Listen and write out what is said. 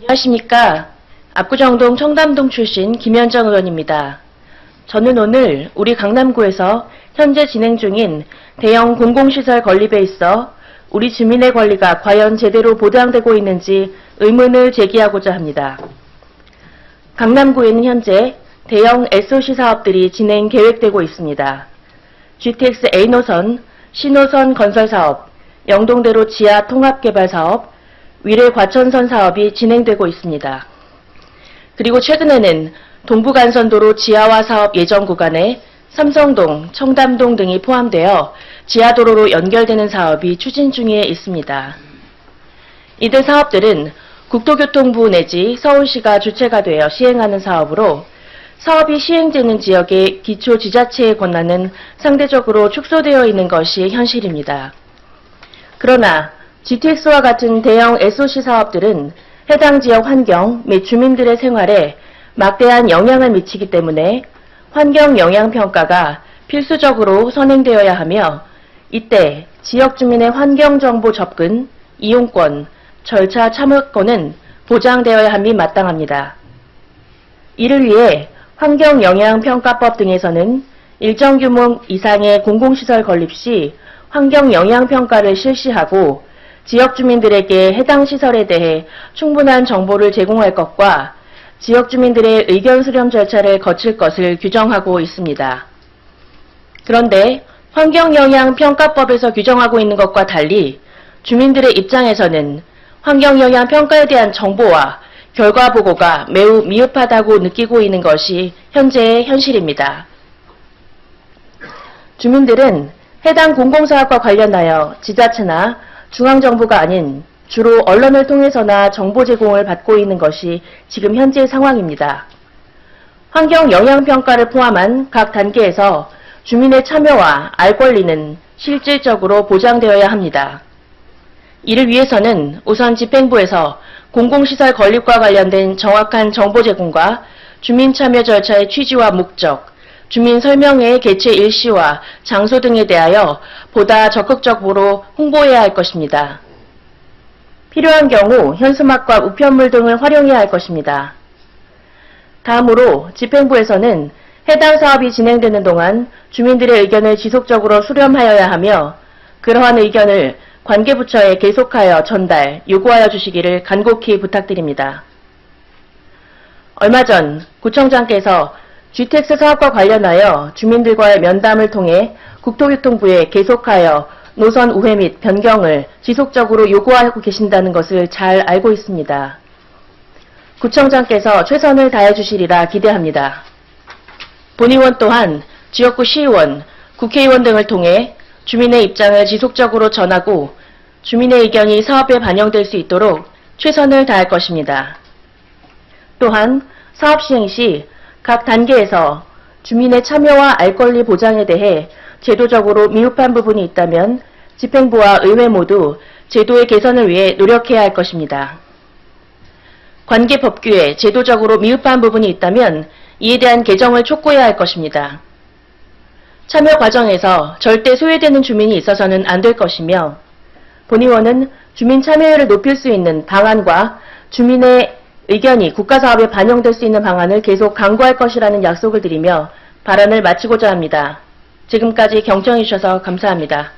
안녕하십니까. 압구정동 청담동 출신 김현정 의원입니다. 저는 오늘 우리 강남구에서 현재 진행 중인 대형 공공시설 건립에 있어 우리 주민의 권리가 과연 제대로 보장되고 있는지 의문을 제기하고자 합니다. 강남구에는 현재 대형 SOC 사업들이 진행 계획되고 있습니다. GTX A노선, 신호선 건설 사업, 영동대로 지하 통합 개발 사업, 위례 과천선 사업이 진행되고 있습니다. 그리고 최근에는 동부간선도로 지하화 사업 예정 구간에 삼성동, 청담동 등이 포함되어 지하도로로 연결되는 사업이 추진 중에 있습니다. 이들 사업들은 국토교통부 내지 서울시가 주체가 되어 시행하는 사업으로 사업이 시행되는 지역의 기초 지자체의 권한은 상대적으로 축소되어 있는 것이 현실입니다. 그러나 GTX와 같은 대형 SOC 사업들은 해당 지역 환경 및 주민들의 생활에 막대한 영향을 미치기 때문에 환경 영향 평가가 필수적으로 선행되어야 하며 이때 지역 주민의 환경 정보 접근, 이용권, 절차 참여권은 보장되어야 함이 마땅합니다. 이를 위해 환경 영향 평가법 등에서는 일정 규모 이상의 공공시설 건립 시 환경 영향 평가를 실시하고 지역 주민들에게 해당 시설에 대해 충분한 정보를 제공할 것과 지역 주민들의 의견 수렴 절차를 거칠 것을 규정하고 있습니다. 그런데 환경영향평가법에서 규정하고 있는 것과 달리 주민들의 입장에서는 환경영향평가에 대한 정보와 결과 보고가 매우 미흡하다고 느끼고 있는 것이 현재의 현실입니다. 주민들은 해당 공공사업과 관련하여 지자체나 중앙정부가 아닌 주로 언론을 통해서나 정보 제공을 받고 있는 것이 지금 현재 상황입니다. 환경 영향평가를 포함한 각 단계에서 주민의 참여와 알 권리는 실질적으로 보장되어야 합니다. 이를 위해서는 우선 집행부에서 공공시설 건립과 관련된 정확한 정보 제공과 주민 참여 절차의 취지와 목적, 주민 설명회의 개최 일시와 장소 등에 대하여 보다 적극적으로 홍보해야 할 것입니다. 필요한 경우 현수막과 우편물 등을 활용해야 할 것입니다. 다음으로 집행부에서는 해당 사업이 진행되는 동안 주민들의 의견을 지속적으로 수렴하여야 하며 그러한 의견을 관계부처에 계속하여 전달, 요구하여 주시기를 간곡히 부탁드립니다. 얼마 전 구청장께서 GTX 사업과 관련하여 주민들과의 면담을 통해 국토교통부에 계속하여 노선 우회 및 변경을 지속적으로 요구하고 계신다는 것을 잘 알고 있습니다. 구청장께서 최선을 다해 주시리라 기대합니다. 본의원 또한 지역구 시의원, 국회의원 등을 통해 주민의 입장을 지속적으로 전하고 주민의 의견이 사업에 반영될 수 있도록 최선을 다할 것입니다. 또한 사업 시행 시 각 단계에서 주민의 참여와 알 권리 보장에 대해 제도적으로 미흡한 부분이 있다면 집행부와 의회 모두 제도의 개선을 위해 노력해야 할 것입니다. 관계 법규에 제도적으로 미흡한 부분이 있다면 이에 대한 개정을 촉구해야 할 것입니다. 참여 과정에서 절대 소외되는 주민이 있어서는 안 될 것이며 본의원은 주민 참여율을 높일 수 있는 방안과 주민의 의견이 국가사업에 반영될 수 있는 방안을 계속 강구할 것이라는 약속을 드리며 발언을 마치고자 합니다. 지금까지 경청해 주셔서 감사합니다.